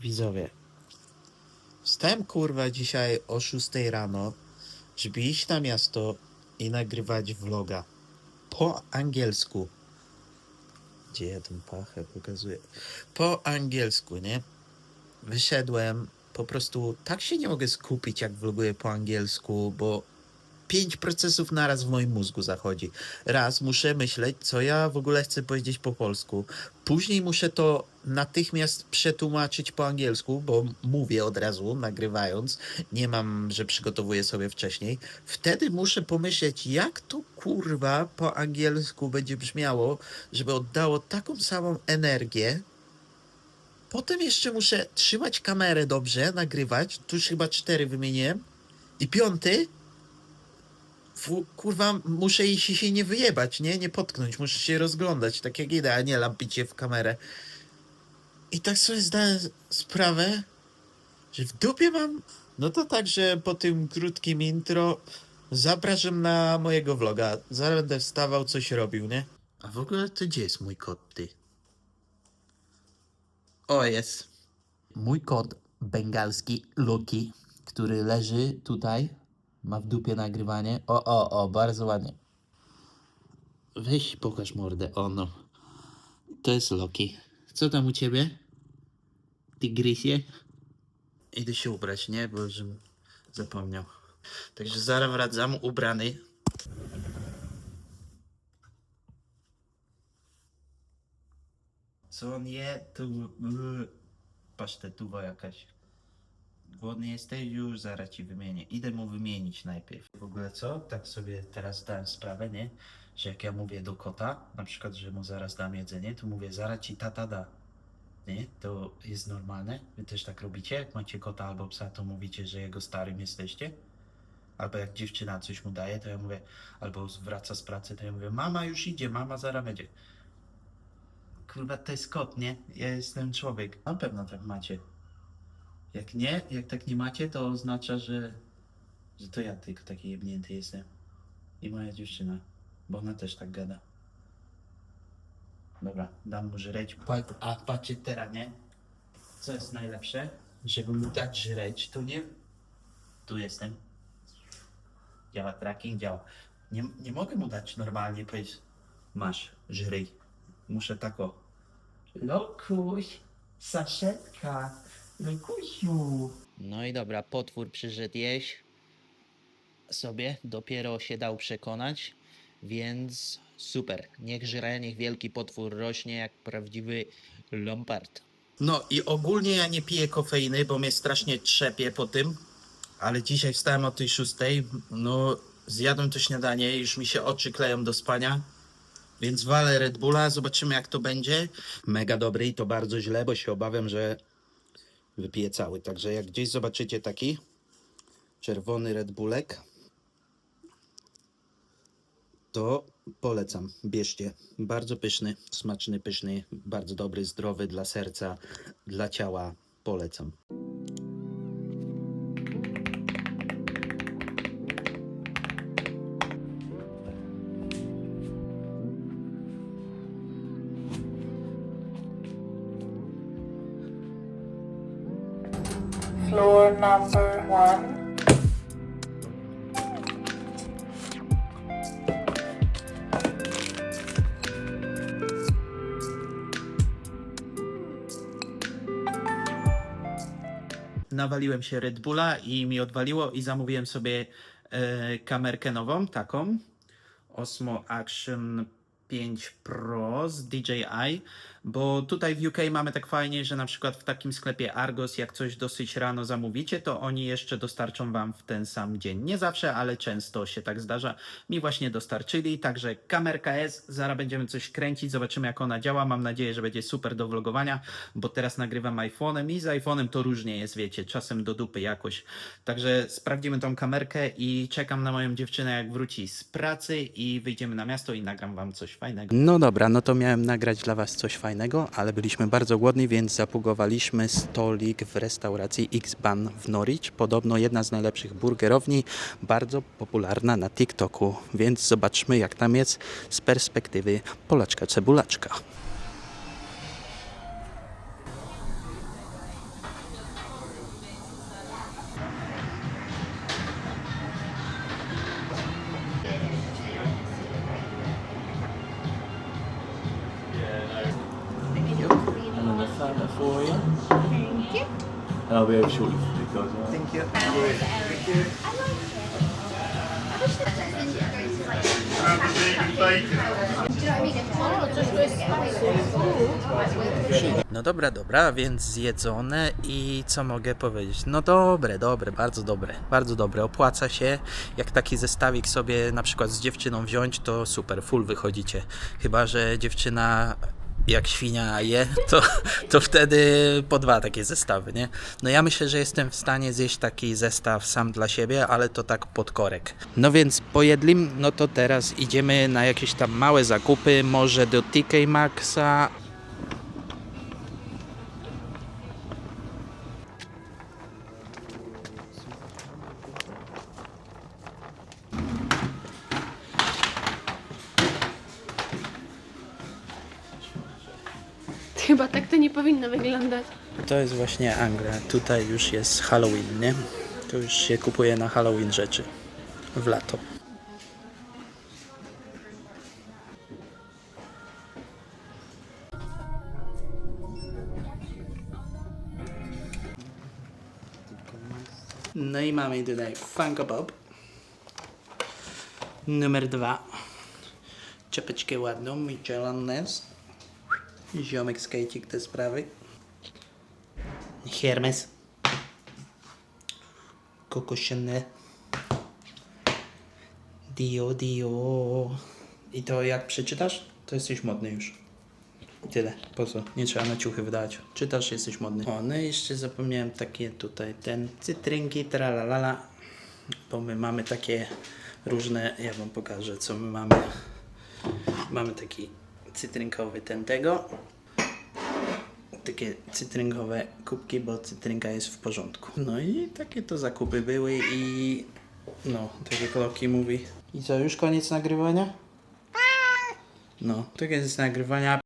Widzowie, wstałem kurwa dzisiaj o 6 rano, żeby iść na miasto i nagrywać vloga po angielsku. Gdzie ja tą pachę pokazuję? Po angielsku, nie? Wyszedłem, po prostu tak się nie mogę skupić, jak vloguję po angielsku, bo pięć procesów naraz w moim mózgu zachodzi. Raz muszę myśleć, co ja w ogóle chcę powiedzieć po polsku. Później muszę to natychmiast przetłumaczyć po angielsku, bo mówię od razu, nagrywając. Nie mam, że przygotowuję sobie wcześniej. Wtedy muszę pomyśleć, jak to kurwa po angielsku będzie brzmiało, żeby oddało taką samą energię. Potem jeszcze muszę trzymać kamerę dobrze, nagrywać. Tu już chyba cztery wymieniłem. I piąty, Fu, kurwa, muszę iść i się nie wyjebać, nie? Nie potknąć, muszę się rozglądać, tak jak idę, a nie lampicie w kamerę. I tak sobie zdałem sprawę, że w dupie mam... No to tak, że po tym krótkim intro zapraszam na mojego vloga. Zaraz będę wstawał, coś robił, nie? A w ogóle to gdzie jest mój kot, ty? O, jest. Mój kot bengalski Luki, który leży tutaj, ma w dupie nagrywanie. O, o, o, bardzo ładnie. Weź pokaż mordę, ono. To jest Loki. Co tam u ciebie? Tygrysie? Idę się ubrać, nie? Bo żebym zapomniał. Także zaraz wracam ubrany. Co on je? Yy, Pasztetuwa jakaś. Głodny jesteś? Już zaraz ci wymienię. Idę mu wymienić najpierw. W ogóle co? Tak sobie teraz dałem sprawę, nie? Że jak ja mówię do kota, na przykład, że mu zaraz dam jedzenie, to mówię zaraz ci tata da. Nie? To jest normalne? Wy też tak robicie? Jak macie kota albo psa, to mówicie, że jego starym jesteście? Albo jak dziewczyna coś mu daje, to ja mówię, albo wraca z pracy, to ja mówię, mama już idzie, mama zaraz będzie. Kurwa, to jest kot, nie? Ja jestem człowiek. Na pewno tak macie. Jak nie, jak tak nie macie, to oznacza, że, że to ja tylko taki jebnięty jestem. I moja dziewczyna, bo ona też tak gada. Dobra, dam mu żreć. Pa- A patrzcie teraz, nie? Co jest najlepsze? Żeby mu dać żreć, to nie... Tu jestem. Działa tracking, działa. Nie, nie mogę mu dać normalnie, powiedzieć masz, żryj. Muszę tak o. Lokuś, saszetka, Lokusiu. No i dobra, potwór przyszedł jeść sobie, dopiero się dał przekonać, więc super. Niech żre, niech wielki potwór rośnie jak prawdziwy lompard. No i ogólnie ja nie piję kofeiny, bo mnie strasznie trzepie po tym, ale dzisiaj wstałem o tej szóstej, no zjadłem to śniadanie, już mi się oczy kleją do spania, więc walę Red Bulla, zobaczymy jak to będzie. Mega dobry i to bardzo źle, bo się obawiam, że wypiję cały. Także jak gdzieś zobaczycie taki czerwony Red Bullek, to polecam. Bierzcie. Bardzo pyszny, smaczny, pyszny, bardzo dobry, zdrowy dla serca, dla ciała. Polecam. Floor number one. nawaliłem się Red Bulla i mi odwaliło i zamówiłem sobie e, kamerkę nową, taką Osmo Action 5 Pro z DJI, bo tutaj w UK mamy tak fajnie, że na przykład w takim sklepie Argos, jak coś dosyć rano zamówicie, to oni jeszcze dostarczą wam w ten sam dzień. Nie zawsze, ale często się tak zdarza. Mi właśnie dostarczyli, także kamerka jest, zaraz będziemy coś kręcić, zobaczymy jak ona działa. Mam nadzieję, że będzie super do vlogowania, bo teraz nagrywam iPhone'em i z iPhone'em to różnie jest, wiecie, czasem do dupy jakoś. Także sprawdzimy tą kamerkę i czekam na moją dziewczynę, jak wróci z pracy i wyjdziemy na miasto i nagram wam coś fajnego. No dobra, no to miałem nagrać dla Was coś fajnego, ale byliśmy bardzo głodni, więc zapugowaliśmy stolik w restauracji X-Ban w Norwich. Podobno jedna z najlepszych burgerowni, bardzo popularna na TikToku, więc zobaczmy jak tam jest z perspektywy Polaczka Cebulaczka. And I'll be over shortly for because. Uh, Thank you. No dobra, dobra, więc zjedzone i co mogę powiedzieć? No dobre, dobre, bardzo dobre, bardzo dobre. Opłaca się. Jak taki zestawik sobie na przykład z dziewczyną wziąć, to super, full wychodzicie. Chyba, że dziewczyna jak świnia je, to, to wtedy po dwa takie zestawy, nie? No ja myślę, że jestem w stanie zjeść taki zestaw sam dla siebie, ale to tak pod korek. No więc pojedlim, no to teraz idziemy na jakieś tam małe zakupy, może do TK Maxa, Chyba tak to nie powinno wyglądać. To jest właśnie Anglia. Tutaj już jest Halloween, nie? To już się kupuje na Halloween rzeczy. W lato. No i mamy tutaj Funko Pop. Numer dwa. Czepeczkę ładną, Michelin Ness. Ziomek skajcik te sprawy. Hermes. Coco Chanel. Dio, Dio. I to jak przeczytasz, to jesteś modny już. Tyle. Po co? Nie trzeba na ciuchy wydawać. Czytasz, jesteś modny. O, no i jeszcze zapomniałem takie tutaj, ten cytrynki, tralalala. Bo my mamy takie różne, ja wam pokażę co my mamy. Mamy taki cytrynkowy ten tego. Takie cytrynkowe kubki, bo cytrynka jest w porządku. No i takie to zakupy były i no, tak jak Loki mówi. I co, już koniec nagrywania? No, to koniec nagrywania.